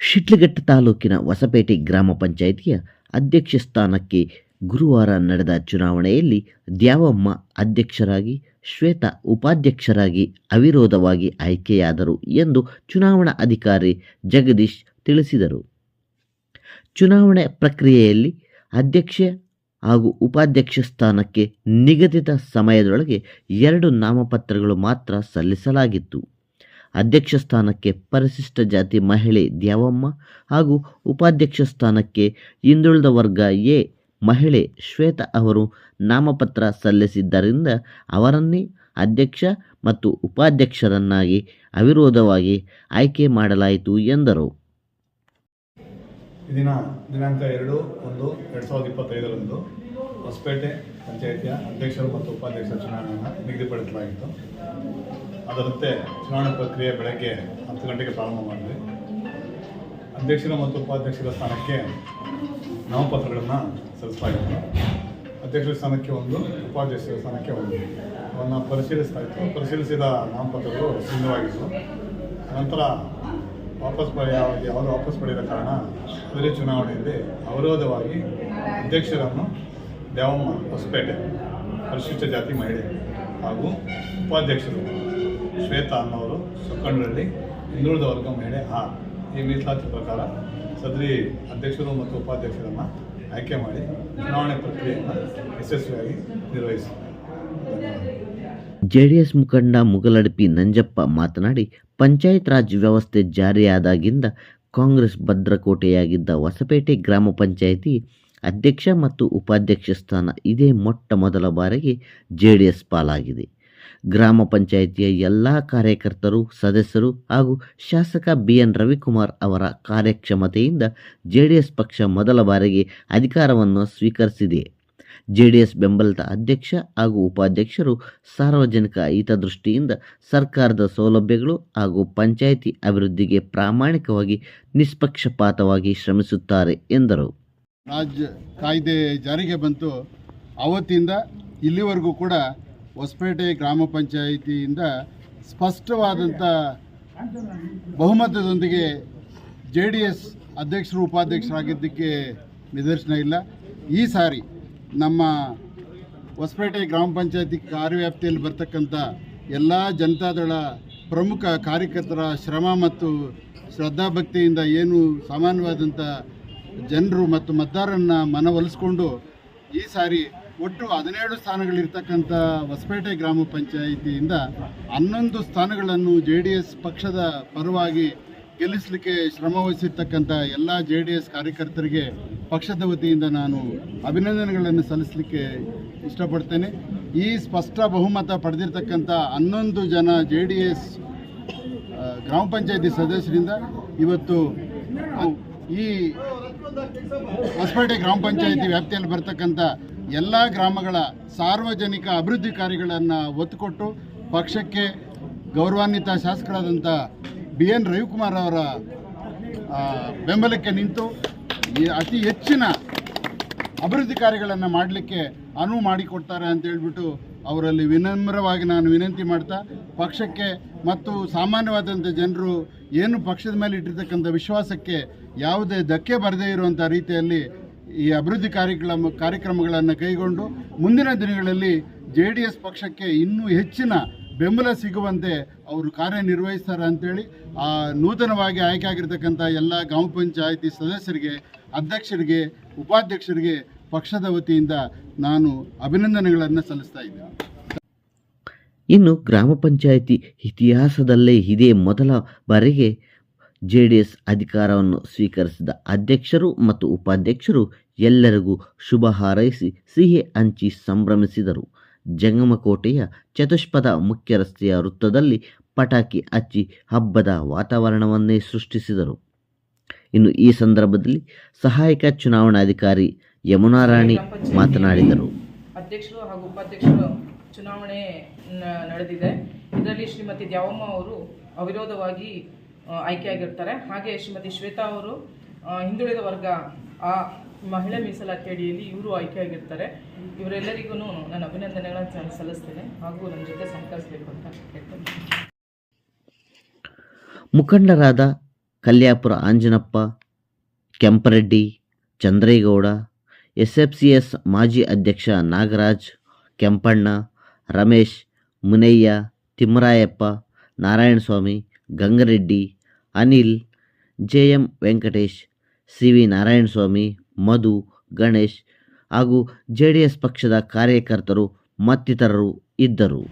ಶಿಡ್ಲಘಟ್ಟ ತಾಲೂಕಿನ ಹೊಸಪೇಟೆ ಗ್ರಾಮ ಪಂಚಾಯಿತಿಯ ಅಧ್ಯಕ್ಷ ಸ್ಥಾನಕ್ಕೆ ಗುರುವಾರ ನಡೆದ ಚುನಾವಣೆಯಲ್ಲಿ ದ್ಯಾವಮ್ಮ ಅಧ್ಯಕ್ಷರಾಗಿ, ಶ್ವೇತಾ ಉಪಾಧ್ಯಕ್ಷರಾಗಿ ಅವಿರೋಧವಾಗಿ ಆಯ್ಕೆಯಾದರು ಎಂದು ಚುನಾವಣಾ ಅಧಿಕಾರಿ ಜಗದೀಶ್ ತಿಳಿಸಿದರು. ಚುನಾವಣೆ ಪ್ರಕ್ರಿಯೆಯಲ್ಲಿ ಅಧ್ಯಕ್ಷ ಹಾಗೂ ಉಪಾಧ್ಯಕ್ಷ ಸ್ಥಾನಕ್ಕೆ ನಿಗದಿತ ಸಮಯದೊಳಗೆ ಎರಡು ನಾಮಪತ್ರಗಳು ಮಾತ್ರ ಸಲ್ಲಿಸಲಾಗಿತ್ತು. ಅಧ್ಯಕ್ಷ ಸ್ಥಾನಕ್ಕೆ ಪರಿಶಿಷ್ಟ ಜಾತಿ ಮಹಿಳೆ ದ್ಯಾವಮ್ಮ ಹಾಗೂ ಉಪಾಧ್ಯಕ್ಷ ಸ್ಥಾನಕ್ಕೆ ಹಿಂದುಳಿದ ವರ್ಗ ಎ ಮಹಿಳೆ ಶ್ವೇತಾ ಅವರು ನಾಮಪತ್ರ ಸಲ್ಲಿಸಿದ್ದರಿಂದ ಅವರನ್ನೇ ಅಧ್ಯಕ್ಷ ಮತ್ತು ಉಪಾಧ್ಯಕ್ಷರನ್ನಾಗಿ ಅವಿರೋಧವಾಗಿ ಆಯ್ಕೆ ಮಾಡಲಾಯಿತು ಎಂದರು. ದಿನ ದಿನಾಂಕ ಎರಡು ಒಂದು ಎರಡು ಸಾವಿರದ ಇಪ್ಪತ್ತೈದರಂದು ಹೊಸಪೇಟೆ ಪಂಚಾಯಿತಿಯ ಅಧ್ಯಕ್ಷರು ಮತ್ತು ಉಪಾಧ್ಯಕ್ಷರ ಚುನಾವಣೆಯನ್ನು ನಿಗದಿಪಡಿಸಲಾಗಿತ್ತು. ಅದರಂತೆ ಚುನಾವಣೆ ಪ್ರಕ್ರಿಯೆ ಬೆಳಗ್ಗೆ ಹತ್ತು ಗಂಟೆಗೆ ಪ್ರಾರಂಭ ಮಾಡಿದ್ವಿ. ಅಧ್ಯಕ್ಷರ ಮತ್ತು ಉಪಾಧ್ಯಕ್ಷರ ಸ್ಥಾನಕ್ಕೆ ನಾಮಪತ್ರಗಳನ್ನು ಸಲ್ಲಿಸಲಾಗಿತ್ತು. ಅಧ್ಯಕ್ಷರ ಸ್ಥಾನಕ್ಕೆ ಒಂದು, ಉಪಾಧ್ಯಕ್ಷರ ಸ್ಥಾನಕ್ಕೆ ಒಂದು. ಅವನ್ನು ಪರಿಶೀಲಿಸ್ತಾ ಇತ್ತು ಪರಿಶೀಲಿಸಿದ ನಾಮಪತ್ರಗಳು ಸಿದ್ಧವಾಗಿತ್ತು ನಂತರ ವಾಪಸ್ ಪಡೆಯ ಯಾವ ಯಾವುದು ವಾಪಸ್ ಪಡೆಯದ ಕಾರಣ ಬೇರೆ ಚುನಾವಣೆಯಲ್ಲಿ ಅವರೋಧವಾಗಿ ಅಧ್ಯಕ್ಷರನ್ನು ದೇವಮ್ಮ ಹೊಸಪೇಟೆ, ಪರಿಶಿಷ್ಟ ಜಾತಿ ಮಹಿಳೆ ಹಾಗೂ ಉಪಾಧ್ಯಕ್ಷರು ಶ್ವೇತಾ ಅನ್ನೋರು ಸುಖಂಡರಲ್ಲಿ ಹಿಂದುಳಿದ ವರ್ಗ ಮಹಿಳೆ ಆ, ಈ ಮೀಸಲಾತಿ ಪ್ರಕಾರ ಸದರಿ ಅಧ್ಯಕ್ಷರು ಮತ್ತು ಉಪಾಧ್ಯಕ್ಷರನ್ನು ಆಯ್ಕೆ ಮಾಡಿ ಚುನಾವಣೆ ಪ್ರಕ್ರಿಯೆಯನ್ನು ಯಶಸ್ವಿಯಾಗಿ ನಿರ್ವಹಿಸಿ. ಜೆಡಿಎಸ್ ಮುಖಂಡ ಮುಗಲಡಪಿ ನಂಜಪ್ಪ ಮಾತನಾಡಿ, ಪಂಚಾಯತ್ ರಾಜ್ ವ್ಯವಸ್ಥೆ ಜಾರಿಯಾದಾಗಿಂದ ಕಾಂಗ್ರೆಸ್ ಭದ್ರಕೋಟೆಯಾಗಿದ್ದ ಹೊಸಪೇಟೆ ಗ್ರಾಮ ಪಂಚಾಯಿತಿ ಅಧ್ಯಕ್ಷ ಮತ್ತು ಉಪಾಧ್ಯಕ್ಷ ಸ್ಥಾನ ಇದೇ ಮೊಟ್ಟ ಮೊದಲ ಬಾರಿಗೆ ಜೆಡಿಎಸ್ ಪಾಲಾಗಿದೆ. ಗ್ರಾಮ ಪಂಚಾಯಿತಿಯ ಎಲ್ಲ ಕಾರ್ಯಕರ್ತರು, ಸದಸ್ಯರು ಹಾಗೂ ಶಾಸಕ ಬಿ ಎನ್ ರವಿಕುಮಾರ್ ಅವರ ಕಾರ್ಯಕ್ಷಮತೆಯಿಂದ ಜೆಡಿಎಸ್ ಪಕ್ಷ ಮೊದಲ ಬಾರಿಗೆ ಅಧಿಕಾರವನ್ನು ಸ್ವೀಕರಿಸಿದೆ. ಜೆಡಿಎಸ್ ಬೆಂಬಲಿತ ಅಧ್ಯಕ್ಷ ಹಾಗೂ ಉಪಾಧ್ಯಕ್ಷರು ಸಾರ್ವಜನಿಕ ಹಿತದೃಷ್ಟಿಯಿಂದ ಸರ್ಕಾರದ ಸೌಲಭ್ಯಗಳು ಹಾಗೂ ಪಂಚಾಯಿತಿ ಅಭಿವೃದ್ಧಿಗೆ ಪ್ರಾಮಾಣಿಕವಾಗಿ ನಿಷ್ಪಕ್ಷಪಾತವಾಗಿ ಶ್ರಮಿಸುತ್ತಾರೆ, ಎಂದರು. ರಾಜ್ಯ ಕಾಯ್ದೆ ಜಾರಿಗೆ ಬಂತು. ಅವತ್ತಿಂದ ಇಲ್ಲಿವರೆಗೂ ಕೂಡ ಹೊಸಪೇಟೆ ಗ್ರಾಮ ಪಂಚಾಯಿತಿಯಿಂದ ಸ್ಪಷ್ಟವಾದಂಥ ಬಹುಮತದೊಂದಿಗೆ ಜೆ ಡಿ ಎಸ್ ಅಧ್ಯಕ್ಷರು, ಉಪಾಧ್ಯಕ್ಷರಾಗಿದ್ದಕ್ಕೆ ನಿದರ್ಶನ ಇಲ್ಲ. ಈ ಸಾರಿ ನಮ್ಮ ಹೊಸಪೇಟೆ ಗ್ರಾಮ ಪಂಚಾಯತಿ ಕಾರ್ಯವ್ಯಾಪ್ತಿಯಲ್ಲಿ ಬರ್ತಕ್ಕಂಥ ಎಲ್ಲ ಜನತಾದಳ ಪ್ರಮುಖ ಕಾರ್ಯಕರ್ತರ ಶ್ರಮ ಮತ್ತು ಶ್ರದ್ಧಾಭಕ್ತಿಯಿಂದ ಏನು ಸಾಮಾನ್ಯವಾದಂಥ ಜನರು ಮತ್ತು ಮತದಾರರನ್ನು ಮನವೊಲಿಸ್ಕೊಂಡು ಈ ಸಾರಿ ಒಟ್ಟು ಹದಿನೇಳು ಸ್ಥಾನಗಳಿರ್ತಕ್ಕಂಥ ಹೊಸಪೇಟೆ ಗ್ರಾಮ ಪಂಚಾಯಿತಿಯಿಂದ ಹನ್ನೊಂದು ಸ್ಥಾನಗಳನ್ನು ಜೆ ಡಿ ಎಸ್ ಪಕ್ಷದ ಪರವಾಗಿ ಗೆಲ್ಲಿಸಲಿಕ್ಕೆ ಶ್ರಮವಹಿಸಿರ್ತಕ್ಕಂಥ ಎಲ್ಲ ಜೆ ಡಿ ಎಸ್ ಕಾರ್ಯಕರ್ತರಿಗೆ ಪಕ್ಷದ ವತಿಯಿಂದ ನಾನು ಅಭಿನಂದನೆಗಳನ್ನು ಸಲ್ಲಿಸಲಿಕ್ಕೆ ಇಷ್ಟಪಡ್ತೇನೆ. ಈ ಸ್ಪಷ್ಟ ಬಹುಮತ ಪಡೆದಿರ್ತಕ್ಕಂಥ ಹನ್ನೊಂದು ಜನ ಜೆ ಡಿ ಎಸ್ ಗ್ರಾಮ ಪಂಚಾಯತಿ ಸದಸ್ಯರಿಂದ ಇವತ್ತು ಈ ಹೊಸಪೇಟೆ ಗ್ರಾಮ ಪಂಚಾಯತಿ ವ್ಯಾಪ್ತಿಯಲ್ಲಿ ಬರ್ತಕ್ಕಂಥ ಎಲ್ಲ ಗ್ರಾಮಗಳ ಸಾರ್ವಜನಿಕ ಅಭಿವೃದ್ಧಿ ಕಾರ್ಯಗಳನ್ನು ಒತ್ತು ಕೊಟ್ಟು ಪಕ್ಷಕ್ಕೆ ಗೌರವಾನ್ವಿತ ಶಾಸಕರಾದಂಥ ಬಿ ಎನ್ ರವಿಕುಮಾರ್ ಅವರ ಬೆಂಬಲಕ್ಕೆ ನಿಂತು ಅತಿ ಹೆಚ್ಚಿನ ಅಭಿವೃದ್ಧಿ ಕಾರ್ಯಗಳನ್ನು ಮಾಡಲಿಕ್ಕೆ ಅನುವು ಮಾಡಿಕೊಡ್ತಾರೆ ಅಂತ ಹೇಳ್ಬಿಟ್ಟು ಅವರಲ್ಲಿ ವಿನಮ್ರವಾಗಿ ನಾನು ವಿನಂತಿ ಮಾಡ್ತಾ, ಪಕ್ಷಕ್ಕೆ ಮತ್ತು ಸಾಮಾನ್ಯವಾದಂಥ ಜನರು ಏನು ಪಕ್ಷದ ಮೇಲೆ ಇಟ್ಟಿರ್ತಕ್ಕಂಥ ವಿಶ್ವಾಸಕ್ಕೆ ಯಾವುದೇ ಧಕ್ಕೆ ಬರದೇ ಇರುವಂಥ ರೀತಿಯಲ್ಲಿ ಈ ಅಭಿವೃದ್ಧಿ ಕಾರ್ಯಕ್ರಮ, ಕಾರ್ಯಕ್ರಮಗಳನ್ನು ಕೈಗೊಂಡು ಮುಂದಿನ ದಿನಗಳಲ್ಲಿ ಜೆ ಡಿ ಎಸ್ ಪಕ್ಷಕ್ಕೆ ಇನ್ನೂ ಹೆಚ್ಚಿನ ಬೆಂಬಲ ಸಿಗುವಂತೆ ಅವರು ಕಾರ್ಯನಿರ್ವಹಿಸ್ತಾರೆ ಅಂತೇಳಿ ಆ ನೂತನವಾಗಿ ಆಯ್ಕೆ ಆಗಿರ್ತಕ್ಕಂಥ ಎಲ್ಲ ಗ್ರಾಮ ಪಂಚಾಯಿತಿ ಸದಸ್ಯರಿಗೆ, ಅಧ್ಯಕ್ಷರಿಗೆ, ಉಪಾಧ್ಯಕ್ಷರಿಗೆ, ಪಕ್ಷದ ವತಿಯಿಂದ ನಾನು ಅಭಿನಂದನೆಗಳನ್ನು ಸಲ್ಲಿಸ್ತಾ ಇದ್ದೇನೆ. ಇನ್ನು ಗ್ರಾಮ ಪಂಚಾಯಿತಿ ಇತಿಹಾಸದಲ್ಲೇ ಇದೇ ಮೊದಲ ಬಾರಿಗೆ ಜೆ ಡಿ ಎಸ್ ಅಧಿಕಾರವನ್ನು ಸ್ವೀಕರಿಸಿದ ಅಧ್ಯಕ್ಷರು ಮತ್ತು ಉಪಾಧ್ಯಕ್ಷರು ಎಲ್ಲರಿಗೂ ಶುಭ ಹಾರೈಸಿ ಸಿಹಿ ಹಂಚಿ ಸಂಭ್ರಮಿಸಿದರು. ಜಂಗಮಕೋಟೆಯ ಚತುಷ್ಪದ ಮುಖ್ಯ ರಸ್ತೆಯ ವೃತ್ತದಲ್ಲಿ ಪಟಾಕಿ ಹಚ್ಚಿ ಹಬ್ಬದ ವಾತಾವರಣವನ್ನೇ ಸೃಷ್ಟಿಸಿದರು. ಇನ್ನು ಈ ಸಂದರ್ಭದಲ್ಲಿ ಸಹಾಯಕ ಚುನಾವಣಾಧಿಕಾರಿ ಯಮುನಾರಾಣಿ ಮಾತನಾಡಿದರು. ಅಧ್ಯಕ್ಷರು ಹಾಗೂ ಉಪಾಧ್ಯಕ್ಷರು ಚುನಾವಣೆ ನಡೆದಿದೆ. ಇದರಲ್ಲಿ ಶ್ರೀಮತಿ ದ್ಯಾವಮ್ಮ ಅವರು ಅವಿರೋಧವಾಗಿ ಆಯ್ಕೆಯಾಗಿರ್ತಾರೆ. ಹಾಗೆ ಶ್ರೀಮತಿ ಶ್ವೇತಾ ಅವರು ಹಿಂದುಳಿದ ವರ್ಗ ಆ ಮಹಿಳಾ ಮೀಸಲಾತಿ ಅಡಿಯಲ್ಲಿ ಇವರು ಆಯ್ಕೆಯಾಗಿರ್ತಾರೆ. ಇವರೆಲ್ಲರಿಗೂ ನಾನು ಅಭಿನಂದನೆಗಳನ್ನು ನಾನು ಸಲ್ಲಿಸ್ತೇನೆ. ಹಾಗೂ ನನ್ನ ಜೊತೆ ಸಹಕರಿಸಬೇಕು ಅಂತ ಕೇಳ್ತೇನೆ. ಮುಖಂಡರಾದ Kalyapura Anjanappa, Kempareddy, Chandregowda S F C S ಮಾಜಿ ಅಧ್ಯಕ್ಷ Nagaraj, Kempanna, Ramesh, Munayya, Thimmarayappa, Narayanaswamy, Gangareddy, Anil J M Venkatesh C V Narayanaswamy Madhu Ganesh ಹಾಗೂ ಜೆ ಡಿ ಎಸ್ ಪಕ್ಷದ ಕಾರ್ಯಕರ್ತರು ಮತ್ತಿತರರು ಇದ್ದರು.